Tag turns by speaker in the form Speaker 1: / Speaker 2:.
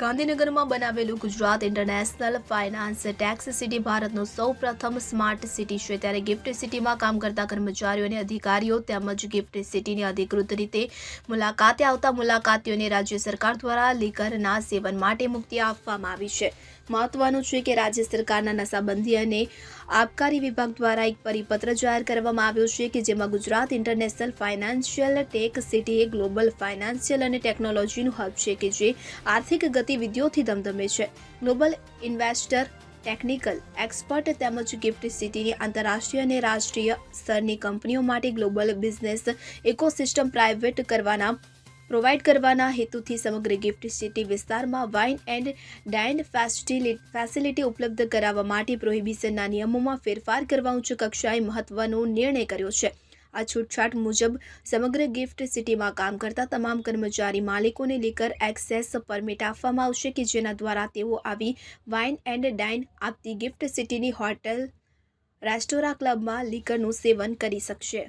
Speaker 1: ગાંધીનગરમાં બનાવેલું Gujarat international finance tech city ભારતનું સૌ પ્રથમ સ્માર્ટ સિટી છે. ત્યારે ગિફ્ટ સિટીમાં કામ કરતા કર્મચારીઓ અને અધિકારીઓ તેમજ ગિફ્ટ સિટીની અધિકૃત રીતે મુલાકાતે આવતા મુલાકાતીઓને રાજ્ય સરકાર દ્વારા લીકરના સેવન માટે મુક્તિ આપવામાં આવી છે. મહત્વનું છે કે રાજ્ય સરકારના નશાબંધી અને આબકારી વિભાગ દ્વારા એક પરિપત્ર જાહેર કરવામાં આવ્યો છે કે જેમાં Gujarat international financial tech city એ ગ્લોબલ ફાઇનાન્શિયલ અને ટેકનોલોજીનું હબ છે કે જે આર્થિક ગતિવિધિઓથી ધમધમે છે. ગ્લોબલ ઇન્વેસ્ટર, ટેકનિકલ એક્સપર્ટ તેમજ ગિફ્ટ સિટીની આંતરરાષ્ટ્રીય અને રાષ્ટ્રીય સ્તરની કંપનીઓ માટે ગ્લોબલ બિઝનેસ ઇકોસિસ્ટમ પ્રાઇવેટ કરવાના પ્રોવાઈડ કરવાના હેતુથી સમગ્ર ગિફ્ટ સિટી વિસ્તારમાં વાઇન એન્ડ ડાઇન ફેસિલિટી ઉપલબ્ધ કરાવવા માટે પ્રોહિબિશનના નિયમોમાં ફેરફાર કરવા ઉચ્ચ કક્ષાએ મહત્વનો નિર્ણય કર્યો છે. આ છૂટછાટ મુજબ સમગ્ર ગિફ્ટ સિટીમાં કામ કરતા તમામ કર્મચારી માલિકોને લીકર એક્સેસ પરમિટ આપવામાં આવશે કે જેના દ્વારા તેઓ આવી વાઇન એન્ડ ડાઇન આપતી ગિફ્ટ સિટીની હોટેલ, રેસ્ટોરાં, ક્લબમાં લીકરનું સેવન કરી શકશે.